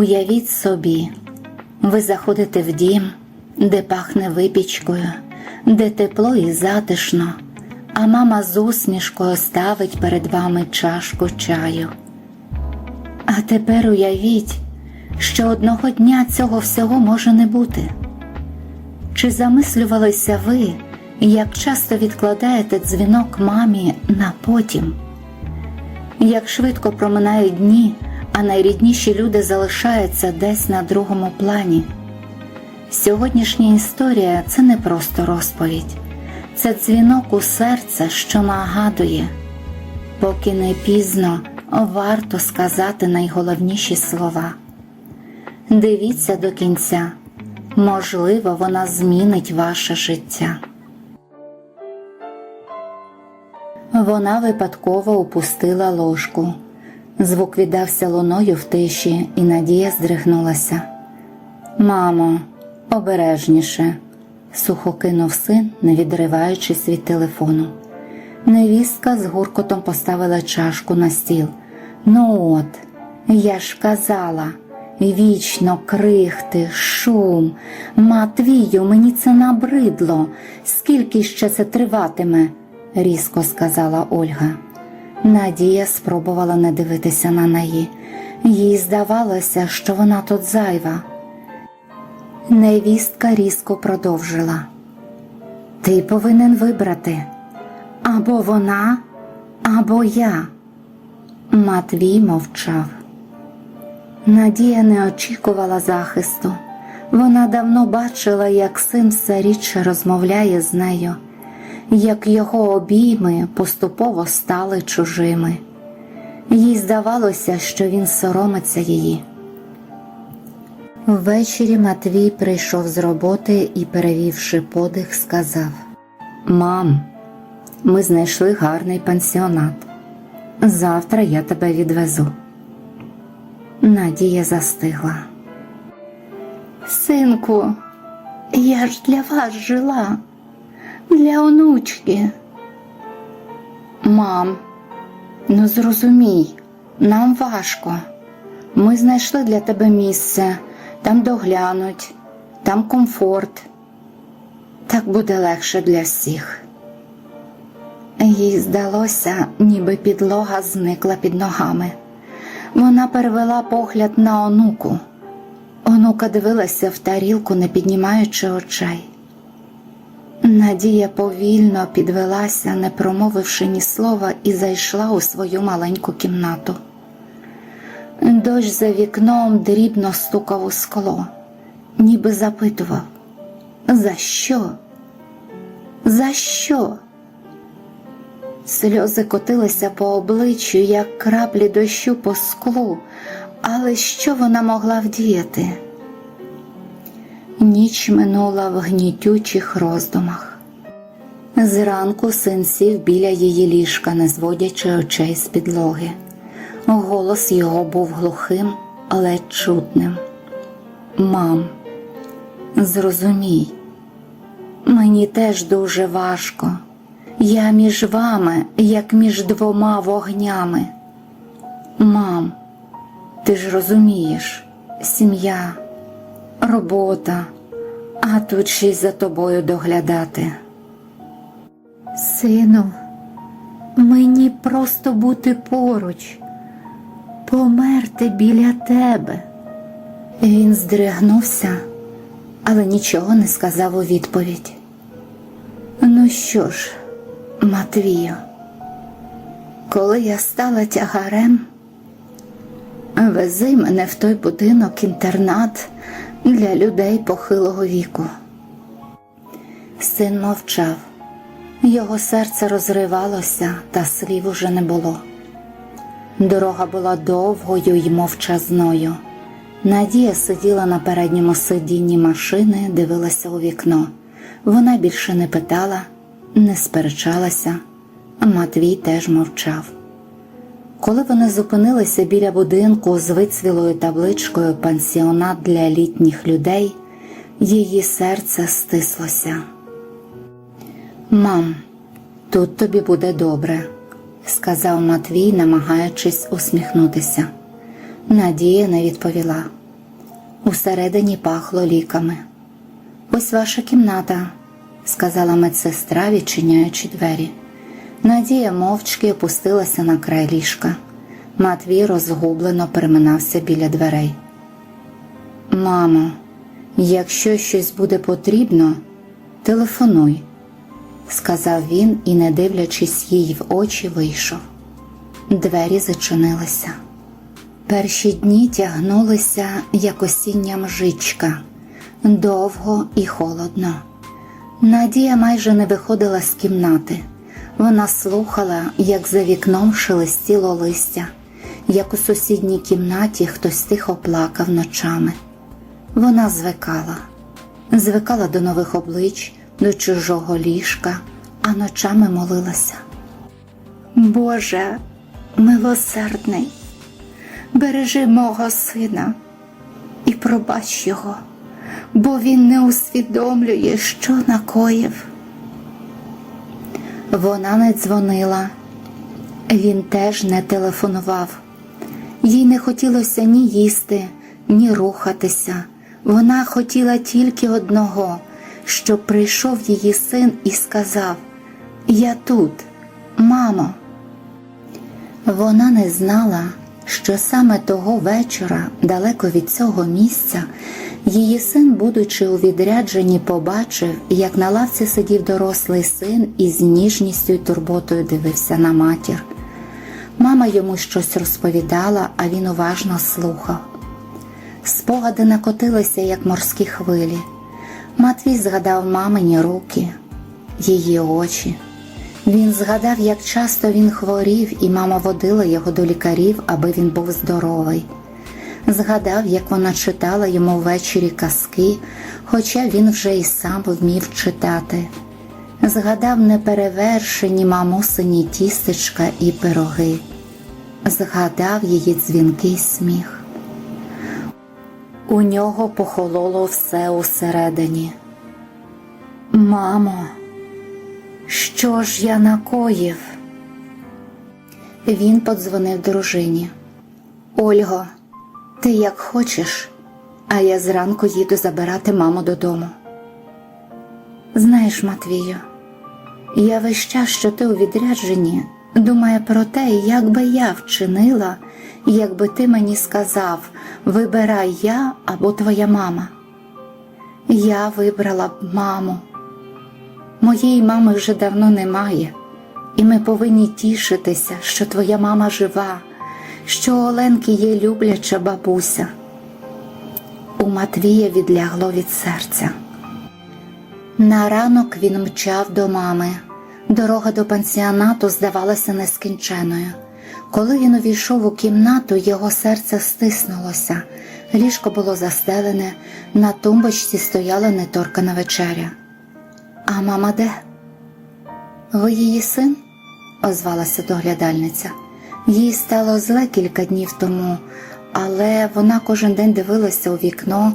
Уявіть собі, ви заходите в дім, де пахне випічкою, де тепло і затишно, а мама з усмішкою ставить перед вами чашку чаю. А тепер уявіть, що одного дня цього всього може не бути. Чи замислювалися ви, як часто відкладаєте дзвінок мамі на потім? Як швидко проминають дні, а найрідніші люди залишаються десь на другому плані? Сьогоднішня історія це не просто розповідь, це дзвінок у серце, що нагадує, поки не пізно варто сказати найголовніші слова. Дивіться до кінця, можливо, вона змінить ваше життя. Вона випадково упустила ложку. Звук віддався луною в тиші, і Надія здригнулася. Мамо, обережніше, сухо кинув син, не відриваючись від телефону. Невістка з гуркотом поставила чашку на стіл. Ну от, я ж казала, вічно крихти, шум. Матвію, мені це набридло. Скільки ще це триватиме? різко сказала Ольга. Надія спробувала не дивитися на неї. Їй здавалося, що вона тут зайва. Невістка різко продовжила. Ти повинен вибрати або вона, або я. Матвій мовчав. Надія не очікувала захисту. Вона давно бачила, як син все рідше розмовляє з нею, як його обійми поступово стали чужими. Їй здавалося, що він соромиться її. Ввечері Матвій прийшов з роботи і, перевівши подих, сказав: Мам, ми знайшли гарний пансіонат. Завтра я тебе відвезу. Надія застигла. Синку, я ж для вас жила, для онучки. Мам, ну зрозумій, нам важко. Ми знайшли для тебе місце, там доглянуть, там комфорт. Так буде легше для всіх. Їй здалося, ніби підлога зникла під ногами. Вона перевела погляд на онуку. Онука дивилася в тарілку, не піднімаючи очей. Надія повільно підвелася, не промовивши ні слова, і зайшла у свою маленьку кімнату. Дощ за вікном дрібно стукав у скло, ніби запитував За що? За що? Сльози котилися по обличчю, як краплі дощу по склу, але що вона могла вдіяти? Ніч минула в гнітючих роздумах. Зранку син сів біля її ліжка, не зводячи очей з підлоги. Голос його був глухим, але чутним. Мам, зрозумій, мені теж дуже важко. Я між вами, як між двома вогнями. Мам, ти ж розумієш, сім'я, робота, а тут ще й за тобою доглядати. Сину, мені просто бути поруч, померти біля тебе. Він здригнувся, але нічого не сказав у відповідь. Ну що ж, Матвію, коли я стала тягарем, вези мене в той будинок інтернат для людей похилого віку. Син мовчав, його серце розривалося, та слів уже не було. Дорога була довгою й мовчазною. Надія сиділа на передньому сидінні машини, дивилася у вікно. Вона більше не питала, не сперечалася, а Матвій теж мовчав. Коли вони зупинилися біля будинку з вицвілою табличкою пансіонат для літніх людей, її серце стислося. Мам, тут тобі буде добре, сказав Матвій, намагаючись усміхнутися. Надія не відповіла. Усередині пахло ліками. Ось ваша кімната, сказала медсестра, відчиняючи двері. Надія мовчки опустилася на край ліжка. Матвій розгублено переминався біля дверей. Мамо, якщо щось буде потрібно, телефонуй, сказав він і, не дивлячись їй в очі, вийшов. Двері зачинилися. Перші дні тягнулися, як осіння мжичка, довго і холодно. Надія майже не виходила з кімнати. Вона слухала, як за вікном шелестіло листя, як у сусідній кімнаті хтось тихо плакав ночами. Вона звикала, звикала до нових облич, до чужого ліжка, а ночами молилася. Боже, милосердний, бережи мого сина і пробач його, бо він не усвідомлює, що накоїв. Вона не дзвонила, він теж не телефонував. Їй не хотілося ні їсти, ні рухатися. Вона хотіла тільки одного, щоб прийшов її син і сказав: Я тут, мамо. Вона не знала, що саме того вечора, далеко від цього місця, її син, будучи у відрядженні, побачив, як на лавці сидів дорослий син і з ніжністю й турботою дивився на матір. Мама йому щось розповідала, а він уважно слухав. Спогади накотилися, як морські хвилі. Матвій згадав мамині руки, її очі. Він згадав, як часто він хворів, і мама водила його до лікарів, аби він був здоровий. Згадав, як вона читала йому ввечері казки, хоча він вже й сам вмів читати. Згадав неперевершені мамусині тістечка і пироги. Згадав її дзвінкий сміх. У нього похололо все усередині. Мамо, що ж я накоїв? Він подзвонив дружині. Ольго, ти як хочеш, а я зранку їду забирати маму додому. Знаєш, Матвію, я весь час, що ти у відрядженні, думаю про те, як би я вчинила, якби ти мені сказав вибирай я або твоя мама. Я вибрала б маму. Моєї мами вже давно немає, і ми повинні тішитися, що твоя мама жива, що Оленки є любляча бабуся. У Матвія відлягло від серця. На ранок він мчав до мами. Дорога до пансіонату здавалася нескінченою. Коли він увійшов у кімнату, його серце стиснулося. Ліжко було застелене, на тумбочці стояла неторкана вечеря. А мама де? Ви її син? озвалася доглядальниця. Їй стало зле кілька днів тому, але вона кожен день дивилася у вікно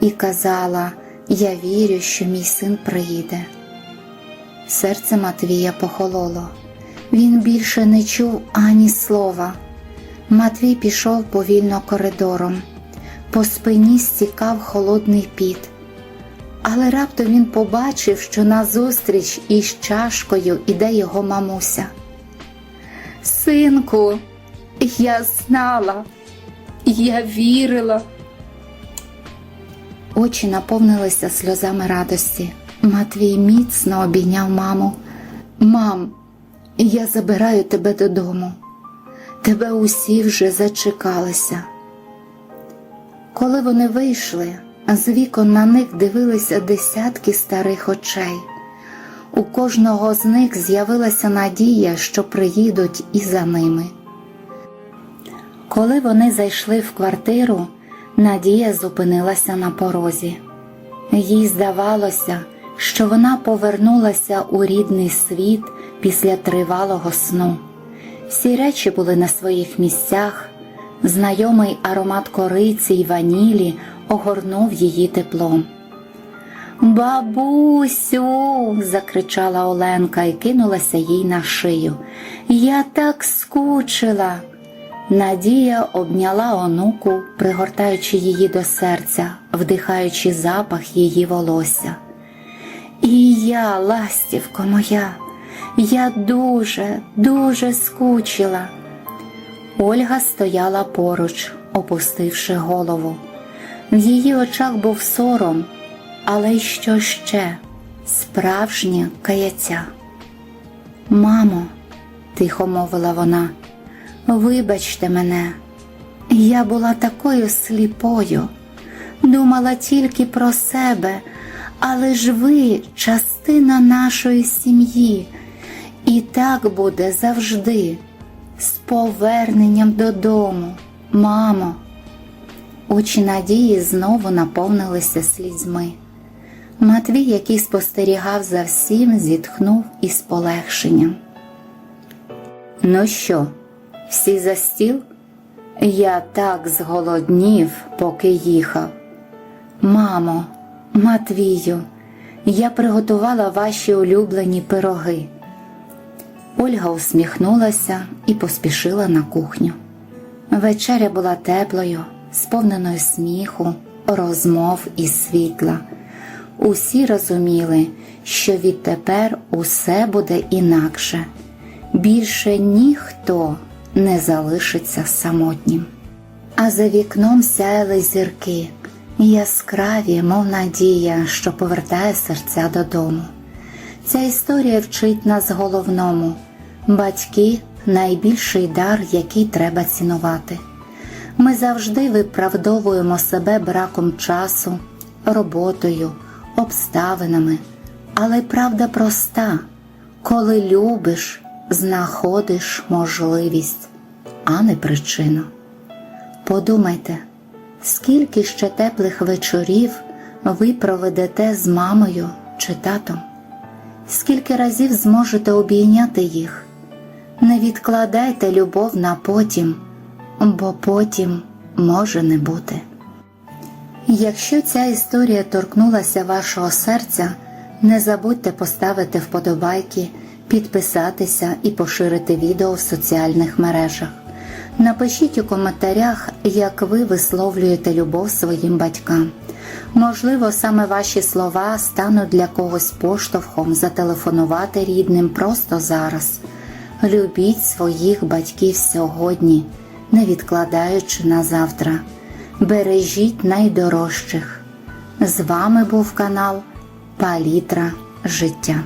і казала: Я вірю, що мій син приїде. Серце Матвія похололо. Він більше не чув ані слова. Матвій пішов повільно коридором. По спині стікав холодний піт. Але раптом він побачив, що назустріч із чашкою іде його мамуся. Синку, я знала, я вірила. Очі наповнилися сльозами радості. Матвій міцно обійняв маму. Мам, я забираю тебе додому. Тебе усі вже зачекалися. Коли вони вийшли, з вікон на них дивилися десятки старих очей. У кожного з них з'явилася надія, що приїдуть і за ними. Коли вони зайшли в квартиру, Надія зупинилася на порозі. Їй здавалося, що вона повернулася у рідний світ після тривалого сну. Всі речі були на своїх місцях, знайомий аромат кориці й ванілі огорнув її теплом. Бабусю, закричала Оленка і кинулася їй на шию. Я так скучила. Надія обняла онуку, пригортаючи її до серця, вдихаючи запах її волосся. І я, ластівко моя, я дуже, дуже скучила. Ольга стояла поруч, опустивши голову. В її очах був сором, але й що ще справжнє каяття. Мамо, тихо мовила вона, вибачте мене, я була такою сліпою, думала тільки про себе, але ж ви частина нашої сім'ї, і так буде завжди, з поверненням додому, мамо. Очі Надії знову наповнилися слізьми. Матвій, який спостерігав за всім, зітхнув із полегшенням. Ну що, всі за стіл? Я так зголоднів, поки їхав. Мамо, Матвію, я приготувала ваші улюблені пироги. Ольга усміхнулася і поспішила на кухню. Вечеря була теплою, сповненою сміху, розмов і світла. Усі розуміли, що відтепер усе буде інакше. Більше ніхто не залишиться самотнім. А за вікном сяяли зірки, яскраві, мов надія, що повертає серця додому. Ця історія вчить нас головному батьки найбільший дар, який треба цінувати. Ми завжди виправдовуємо себе браком часу, роботою, обставинами, але правда проста, коли любиш, знаходиш можливість, а не причину. Подумайте, скільки ще теплих вечорів ви проведете з мамою чи татом, скільки разів зможете обійняти їх. Не відкладайте любов на потім, бо потім може не бути. Якщо ця історія торкнулася вашого серця, не забудьте поставити вподобайки, підписатися і поширити відео в соціальних мережах. Напишіть у коментарях, як ви висловлюєте любов своїм батькам. Можливо, саме ваші слова стануть для когось поштовхом зателефонувати рідним просто зараз. Любіть своїх батьків сьогодні, не відкладаючи на завтра. Бережіть найдорожчих. З вами був канал Палітра Життя.